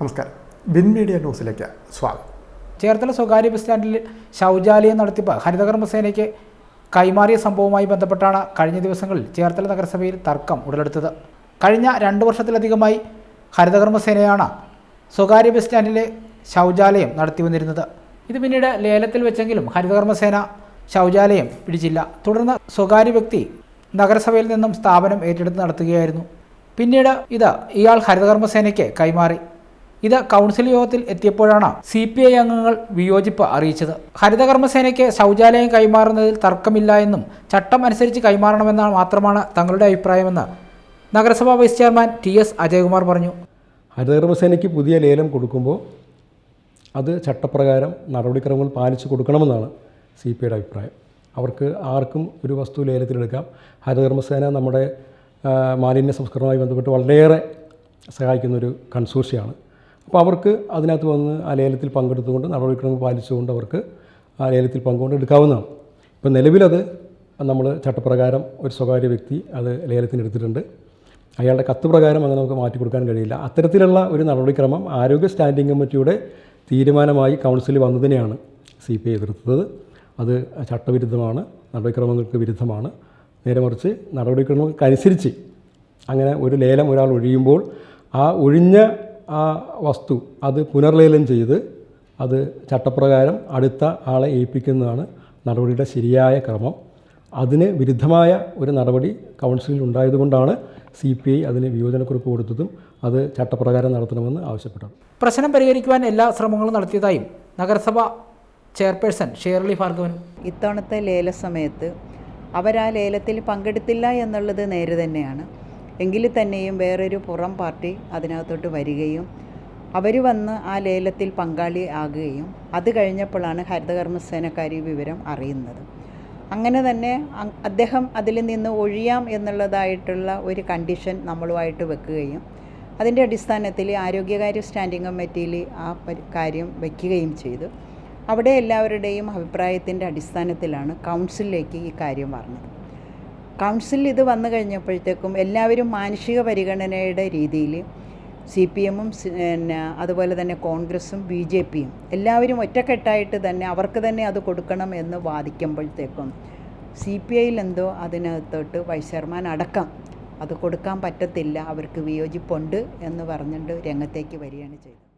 നമസ്കാരം. Bin media ന്യൂസിലേക്ക് സ്വാഗതം. ചേർത്തല സ്വകാര്യ ബസ് സ്റ്റാൻഡിൽ ശൗചാലയം നടത്തിപ്പ് ഹരിതകർമ്മസേനയ്ക്ക് കൈമാറിയ സംഭവവുമായി ബന്ധപ്പെട്ടാണ് കഴിഞ്ഞ ദിവസങ്ങളിൽ ചേർത്തല നഗരസഭയിൽ തർക്കം ഉടലെടുത്തത്. കഴിഞ്ഞ രണ്ട് വർഷത്തിലധികമായി ഹരിതകർമ്മസേനയാണ് സ്വകാര്യ ബസ് സ്റ്റാൻഡിലെ ശൗചാലയം നടത്തി വന്നിരുന്നത്. ഇത് പിന്നീട് ലേലത്തിൽ വെച്ചെങ്കിലും ഹരിതകർമ്മസേന ശൗചാലയം പിടിച്ചില്ല. തുടർന്ന് സ്വകാര്യ വ്യക്തി നഗരസഭയിൽ നിന്നും സ്ഥാപനം ഏറ്റെടുത്ത് നടത്തുകയായിരുന്നു. പിന്നീട് ഇത് ഇയാൾ ഹരിതകർമ്മസേനയ്ക്ക് കൈമാറി. ഇത് കൗൺസിൽ യോഗത്തിൽ എത്തിയപ്പോഴാണ് സി പി ഐ അംഗങ്ങൾ വിയോജിപ്പ് അറിയിച്ചത്. ഹരിതകർമ്മസേനയ്ക്ക് ശൗചാലയം കൈമാറുന്നതിൽ തർക്കമില്ല എന്നും ചട്ടം അനുസരിച്ച് കൈമാറണമെന്നാണ് മാത്രമാണ് തങ്ങളുടെ അഭിപ്രായമെന്ന് നഗരസഭാ vice chairman T S Ajayakumar പറഞ്ഞു. ഹരിതകർമ്മസേനയ്ക്ക് പുതിയ ലേലം കൊടുക്കുമ്പോൾ അത് ചട്ടപ്രകാരം നടപടിക്രമങ്ങൾ പാലിച്ചു കൊടുക്കണമെന്നാണ് സി പി ഐയുടെ അഭിപ്രായം. അവർക്ക് ആർക്കും ഒരു വസ്തു ലേലത്തിലെടുക്കാം ഹരിതകർമ്മസേന നമ്മുടെ മാലിന്യ സംസ്കരണവുമായി ബന്ധപ്പെട്ട് വളരെയേറെ സഹായിക്കുന്നൊരു കൺസോർഷ്യമാണ് അപ്പോൾ അവർക്ക് അതിനകത്ത് വന്ന് ആ ലേലത്തിൽ പങ്കെടുത്തുകൊണ്ട് നടപടിക്രമങ്ങൾ പാലിച്ചുകൊണ്ട് അവർക്ക് ആ ലേലത്തിൽ പങ്കുകൊണ്ട് എടുക്കാവുന്നതാണ്. ഇപ്പോൾ നിലവിലത് നമ്മൾ ചട്ടപ്രകാരം ഒരു സ്വകാര്യ വ്യക്തി അത് ലേലത്തിന് എടുത്തിട്ടുണ്ട്. അയാളുടെ കത്ത് പ്രകാരം അങ്ങനെ നമുക്ക് മാറ്റി കൊടുക്കാൻ കഴിയില്ല. അത്തരത്തിലുള്ള ഒരു നടപടിക്രമം ആരോഗ്യ സ്റ്റാൻഡിംഗ് കമ്മിറ്റിയുടെ തീരുമാനമായി കൗൺസിലിൽ വന്നതിനെയാണ് സി പി ഐ എതിർത്തത്. അത് ചട്ടവിരുദ്ധമാണ് നടപടിക്രമങ്ങൾക്ക് വിരുദ്ധമാണ്. നേരെ മറിച്ച് നടപടിക്രമങ്ങൾക്കനുസരിച്ച് അങ്ങനെ ഒരു ലേലം ഒരാൾ ഒഴിയുമ്പോൾ ആ ഒഴിഞ്ഞ ആ വസ്തു അത് പുനർലേലം ചെയ്ത് അത് ചട്ടപ്രകാരം അടുത്ത ആളെ ഏൽപ്പിക്കുന്നതാണ് നടപടിയുടെ ശരിയായ ക്രമം. അതിന് വിരുദ്ധമായ ഒരു നടപടി കൗൺസിലിൽ ഉണ്ടായതുകൊണ്ടാണ് സി പി ഐ അതിന് വിയോജനക്കുറിപ്പ് കൊടുത്തതും അത് ചട്ടപ്രകാരം നടത്തണമെന്ന് ആവശ്യപ്പെട്ടത്. പ്രശ്നം പരിഹരിക്കുവാൻ എല്ലാ ശ്രമങ്ങളും നടത്തിയതായും നഗരസഭ ചെയർപേഴ്സൺ ഷേർലി ഭാർഗവൻ. ഇത്തവണത്തെ ലേല സമയത്ത് അവരാ ലേലത്തിൽ പങ്കെടുത്തില്ല എന്നുള്ളത് നേരെ തന്നെയാണ്. എങ്കിൽ തന്നെയും വേറൊരു പുറം പാർട്ടി അതിനകത്തോട്ട് വരികയും അവർ വന്ന് ആ ലേലത്തിൽ പങ്കാളി ആകുകയും അത് കഴിഞ്ഞപ്പോഴാണ് ഹരിതകർമ്മസേനക്കാർ ഈ വിവരം അറിയുന്നത്. അങ്ങനെ തന്നെ അദ്ദേഹം അതിൽ നിന്ന് ഒഴിയാം എന്നുള്ളതായിട്ടുള്ള ഒരു കണ്ടീഷൻ നമ്മളുമായിട്ട് വെക്കുകയും അതിന്റെ അടിസ്ഥാനത്തിൽ ആരോഗ്യകാര്യ സ്റ്റാൻഡിംഗ് കമ്മിറ്റിയിൽ ആ കാര്യം വയ്ക്കുകയും ചെയ്തു. അവിടെ എല്ലാവരുടെയും അഭിപ്രായത്തിന്റെ അടിസ്ഥാനത്തിലാണ് കൗൺസിലിലേക്ക് ഈ കാര്യം പറഞ്ഞത് കൗൺസിലിൽ ഇത് വന്നു കഴിഞ്ഞപ്പോഴത്തേക്കും എല്ലാവരും മാനുഷിക പരിഗണനയുടെ രീതിയിൽ സി പി എമ്മും പിന്നെ അതുപോലെ തന്നെ കോൺഗ്രസും ബി ജെ പിയും എല്ലാവരും ഒറ്റക്കെട്ടായിട്ട് തന്നെ അവർക്ക് തന്നെ അത് കൊടുക്കണം എന്ന് വാദിക്കുമ്പോഴത്തേക്കും സി പി ഐയിൽ എന്തോ അതിനകത്തോട്ട് വൈസ് ചെയർമാൻ അടക്കം അത് കൊടുക്കാൻ പറ്റത്തില്ല അവർക്ക് വിയോജിപ്പുണ്ട് എന്ന് പറഞ്ഞിട്ട് രംഗത്തേക്ക് വരികയാണ് ചെയ്തത്.